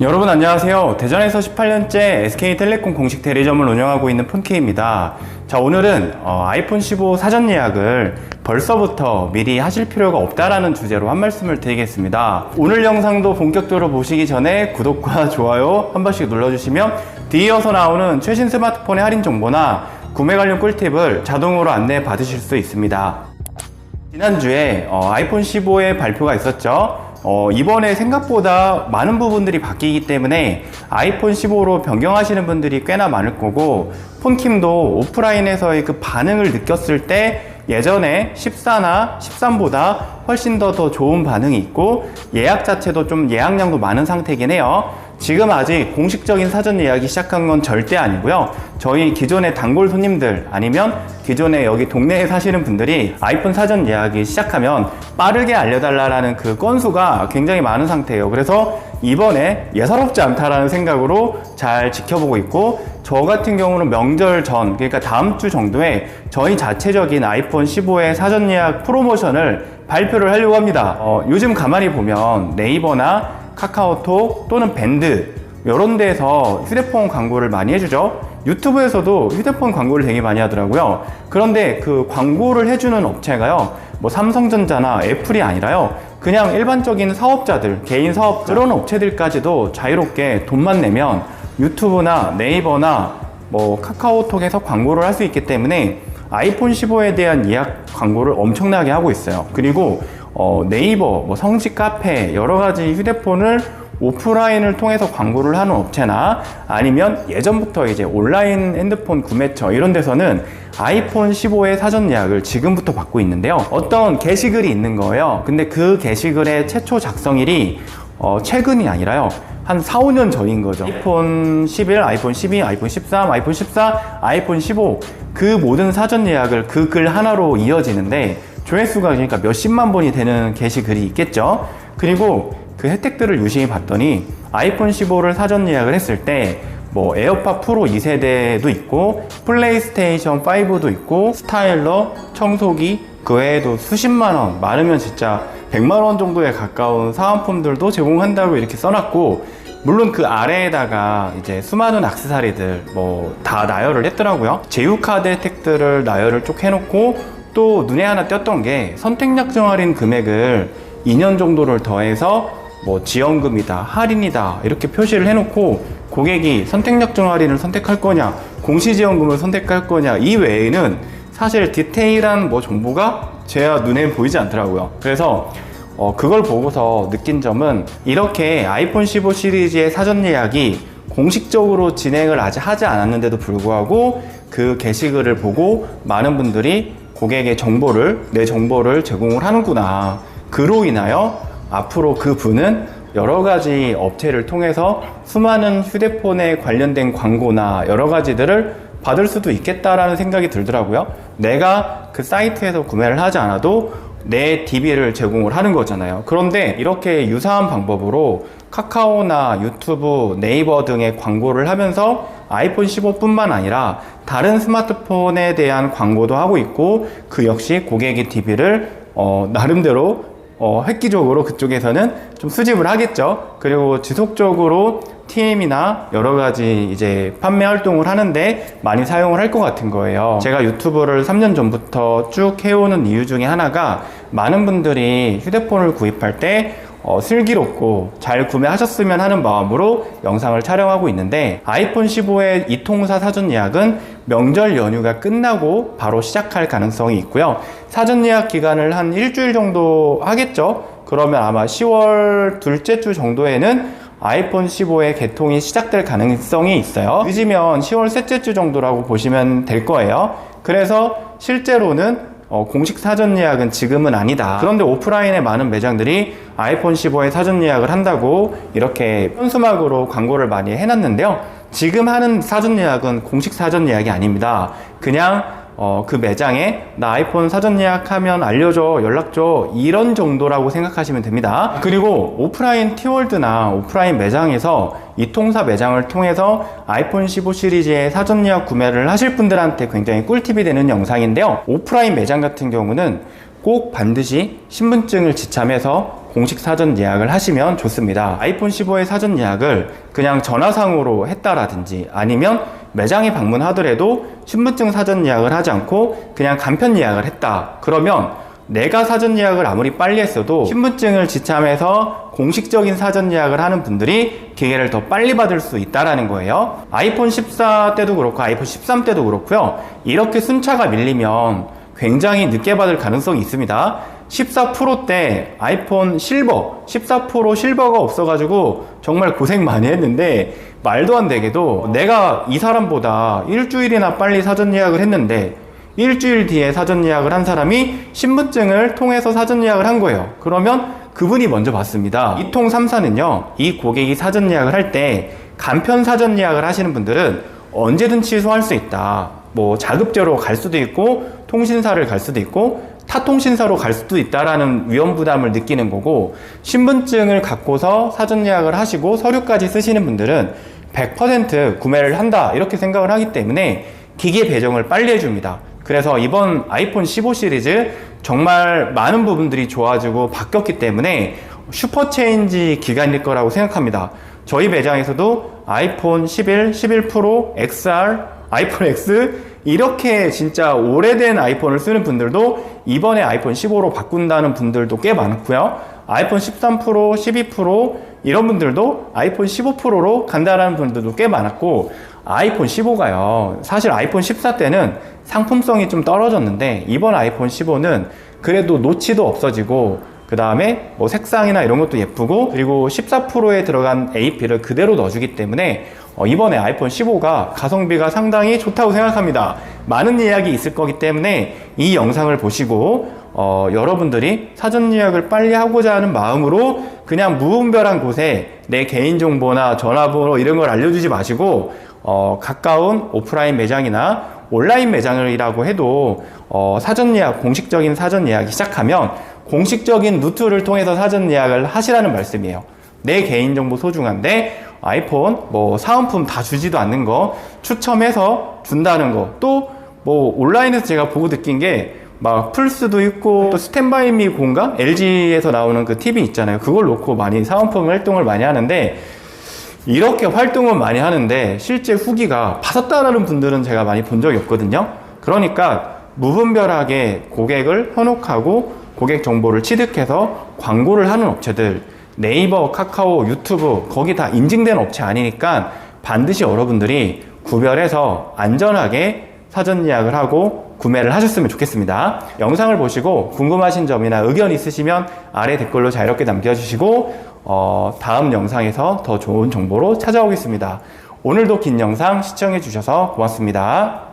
여러분 안녕하세요. 대전에서 18년째 SK텔레콤 공식 대리점을 운영하고 있는 폰케입니다. 자 오늘은 어, 아이폰 15 사전 예약을 벌써부터 미리 하실 필요가 없다라는 주제로 한 말씀을 드리겠습니다. 오늘 영상도 본격적으로 보시기 전에 구독과 좋아요 한 번씩 눌러주시면 뒤이어서 나오는 최신 스마트폰의 할인 정보나 구매 관련 꿀팁을 자동으로 안내 받으실 수 있습니다. 지난주에 어, 아이폰 15의 발표가 있었죠. 어, 이번에 생각보다 많은 부분들이 바뀌기 때문에 아이폰 15로 변경하시는 분들이 꽤나 많을 거고 폰킴도 오프라인에서의 그 반응을 느꼈을 때 예전에 14나 13보다 훨씬 더 더 좋은 반응이 있고 예약 자체도 좀 예약량도 많은 상태이긴 해요. 지금 아직 공식적인 사전 예약이 시작한 건 절대 아니고요. 저희 기존의 단골 손님들 아니면 기존에 여기 동네에 사시는 분들이 아이폰 사전 예약이 시작하면 빠르게 알려달라는 그 건수가 굉장히 많은 상태예요. 그래서 이번에 예사롭지 않다라는 생각으로 잘 지켜보고 있고 저 같은 경우는 명절 전 그러니까 다음 주 정도에 저희 자체적인 아이폰 15의 사전 예약 프로모션을 발표를 하려고 합니다. 어, 요즘 가만히 보면 네이버나 카카오톡 또는 밴드 이런 데서 휴대폰 광고를 많이 해주죠. 유튜브에서도 휴대폰 광고를 되게 많이 하더라고요. 그런데 그 광고를 해주는 업체가요, 뭐 삼성전자나 애플이 아니라요, 그냥 일반적인 사업자들, 개인 사업자, 그런 업체들까지도 자유롭게 돈만 내면 유튜브나 네이버나 뭐 카카오톡에서 광고를 할 수 있기 때문에 아이폰 15에 대한 예약 광고를 엄청나게 하고 있어요. 그리고 어, 네이버, 뭐 성지 카페 여러 가지 휴대폰을 오프라인을 통해서 광고를 하는 업체나 아니면 예전부터 이제 온라인 핸드폰 구매처 이런 데서는 아이폰 15의 사전 예약을 지금부터 받고 있는데요. 어떤 게시글이 있는 거예요. 근데 그 게시글의 최초 작성일이 어, 최근이 아니라요. 한 4, 5년 전인 거죠. 아이폰 11, 아이폰 12, 아이폰 13, 아이폰 14, 아이폰 15. 그 모든 사전 예약을 그 글 하나로 이어지는데 조회수가 그러니까 몇십만 번이 되는 게시글이 있겠죠. 그리고 그 혜택들을 유심히 봤더니 아이폰 15를 사전 예약을 했을 때 뭐 에어팟 프로 2세대도 있고 플레이스테이션 5도 있고 스타일러, 청소기 그 외에도 수십만 원 많으면 진짜 100만 원 정도에 가까운 사은품들도 제공한다고 이렇게 써놨고 물론 그 아래에다가 이제 수많은 악세사리들 뭐 다 나열을 했더라고요. 제휴카드 혜택들을 나열을 쭉 해놓고 또 눈에 하나 띄었던 게 선택약정 할인 금액을 2년 정도를 더해서 뭐 지원금이다, 할인이다 이렇게 표시를 해놓고 고객이 선택약정 할인을 선택할 거냐, 공시지원금을 선택할 거냐 이 외에는 사실 디테일한 뭐 정보가 제 눈에 보이지 않더라고요. 그래서 어, 그걸 보고서 느낀 점은 이렇게 아이폰 15 시리즈의 사전 예약이 공식적으로 진행을 아직 하지 않았는데도 불구하고 그 게시글을 보고 많은 분들이 고객의 정보를 내 정보를 제공을 하는구나. 그로 인하여 앞으로 그 분은 여러 가지 업체를 통해서 수많은 휴대폰에 관련된 광고나 여러 가지들을 받을 수도 있겠다라는 생각이 들더라고요. 내가 그 사이트에서 구매를 하지 않아도 내 DB를 제공을 하는 거잖아요. 그런데 이렇게 유사한 방법으로 카카오나 유튜브, 네이버 등의 광고를 하면서 아이폰 15뿐만 아니라 다른 스마트폰에 대한 광고도 하고 있고 그 역시 고객의 DB를 어, 나름대로 어, 획기적으로 그쪽에서는 좀 수집을 하겠죠. 그리고 지속적으로 TM이나 여러 가지 이제 판매 활동을 하는데 많이 사용을 할 것 같은 거예요. 제가 유튜브를 3년 전부터 쭉 해오는 이유 중에 하나가 많은 분들이 휴대폰을 구입할 때 어, 슬기롭고 잘 구매하셨으면 하는 마음으로 영상을 촬영하고 있는데 아이폰 15의 이통사 사전 예약은 명절 연휴가 끝나고 바로 시작할 가능성이 있고요. 사전 예약 기간을 한 일주일 정도 하겠죠. 그러면 아마 10월 둘째 주 정도에는 아이폰 15의 개통이 시작될 가능성이 있어요. 늦으면 10월 셋째 주 정도라고 보시면 될 거예요. 그래서 실제로는 어, 공식 사전 예약은 지금은 아니다. 그런데 오프라인의 많은 매장들이 아이폰 15의 사전 예약을 한다고 이렇게 현수막으로 광고를 많이 해놨는데요. 지금 하는 사전 예약은 공식 사전 예약이 아닙니다. 그냥 어, 그 매장에 나 아이폰 사전 예약하면 알려줘, 연락 줘 이런 정도라고 생각하시면 됩니다. 그리고 오프라인 티월드나 오프라인 매장에서 이 통사 매장을 통해서 아이폰 15 시리즈의 사전 예약 구매를 하실 분들한테 굉장히 꿀팁이 되는 영상인데요. 오프라인 매장 같은 경우는 꼭 반드시 신분증을 지참해서 공식 사전 예약을 하시면 좋습니다. 아이폰 15의 사전 예약을 그냥 전화상으로 했다라든지 아니면 매장에 방문하더라도 신분증 사전 예약을 하지 않고 그냥 간편 예약을 했다. 그러면 내가 사전 예약을 아무리 빨리 했어도 신분증을 지참해서 공식적인 사전 예약을 하는 분들이 기계를 더 빨리 받을 수 있다라는 거예요. 아이폰 14 때도 그렇고 아이폰 13 때도 그렇고요. 이렇게 순차가 밀리면 굉장히 늦게 받을 가능성이 있습니다. 14 프로 때 아이폰 실버, 14 프로 실버가 없어가지고 정말 고생 많이 했는데 말도 안 되게도 내가 이 사람보다 일주일이나 빨리 사전 예약을 했는데 일주일 뒤에 사전 예약을 한 사람이 신분증을 통해서 사전 예약을 한 거예요. 그러면 그분이 먼저 받습니다. 이통 3사는요, 이 고객이 사전 예약을 할 때 간편 사전 예약을 하시는 분들은 언제든 취소할 수 있다. 뭐 자급제로 갈 수도 있고 통신사를 갈 수도 있고 타 통신사로 갈 수도 있다라는 위험 부담을 느끼는 거고 신분증을 갖고서 사전 예약을 하시고 서류까지 쓰시는 분들은 100% 구매를 한다 이렇게 생각을 하기 때문에 기계 배정을 빨리 해줍니다. 그래서 이번 아이폰 15 시리즈 정말 많은 부분들이 좋아지고 바뀌었기 때문에 슈퍼 체인지 기간일 거라고 생각합니다. 저희 매장에서도 아이폰 11, 11 프로, XR, 아이폰 X 이렇게 진짜 오래된 아이폰을 쓰는 분들도 이번에 아이폰 15로 바꾼다는 분들도 꽤 많고요. 아이폰 13 프로, 12 프로 이런 분들도 아이폰 15 프로로 간다라는 분들도 꽤 많았고 아이폰 15가요. 사실 아이폰 14 때는 상품성이 좀 떨어졌는데 이번 아이폰 15는 그래도 노치도 없어지고 그 다음에 뭐 색상이나 이런 것도 예쁘고 그리고 14 프로에 들어간 AP를 그대로 넣어주기 때문에 어, 이번에 아이폰 15가 가성비가 상당히 좋다고 생각합니다. 많은 예약이 있을 거기 때문에 이 영상을 보시고 어, 여러분들이 사전 예약을 빨리 하고자 하는 마음으로 그냥 무분별한 곳에 내 개인정보나 전화번호 이런 걸 알려주지 마시고 어, 가까운 오프라인 매장이나 온라인 매장이라고 해도 어, 사전 예약, 공식적인 사전 예약이 시작하면 공식적인 루트를 통해서 사전 예약을 하시라는 말씀이에요. 내 개인정보 소중한데 아이폰 뭐 사은품 다 주지도 않는 거 추첨해서 준다는 거 또 뭐 온라인에서 제가 보고 느낀 게 막 플스도 있고 또 스탠바이미 공가 LG에서 나오는 그 TV 있잖아요. 그걸 놓고 많이 사은품 활동을 많이 하는데 이렇게 활동은 많이 하는데 실제 후기가 받았다라는 분들은 제가 많이 본 적이 없거든요. 그러니까 무분별하게 고객을 현혹하고 고객 정보를 취득해서 광고를 하는 업체들 네이버, 카카오, 유튜브 거기 다 인증된 업체 아니니까 반드시 여러분들이 구별해서 안전하게 사전 예약을 하고 구매를 하셨으면 좋겠습니다. 영상을 보시고 궁금하신 점이나 의견 있으시면 아래 댓글로 자유롭게 남겨주시고 어, 다음 영상에서 더 좋은 정보로 찾아오겠습니다. 오늘도 긴 영상 시청해 주셔서 고맙습니다.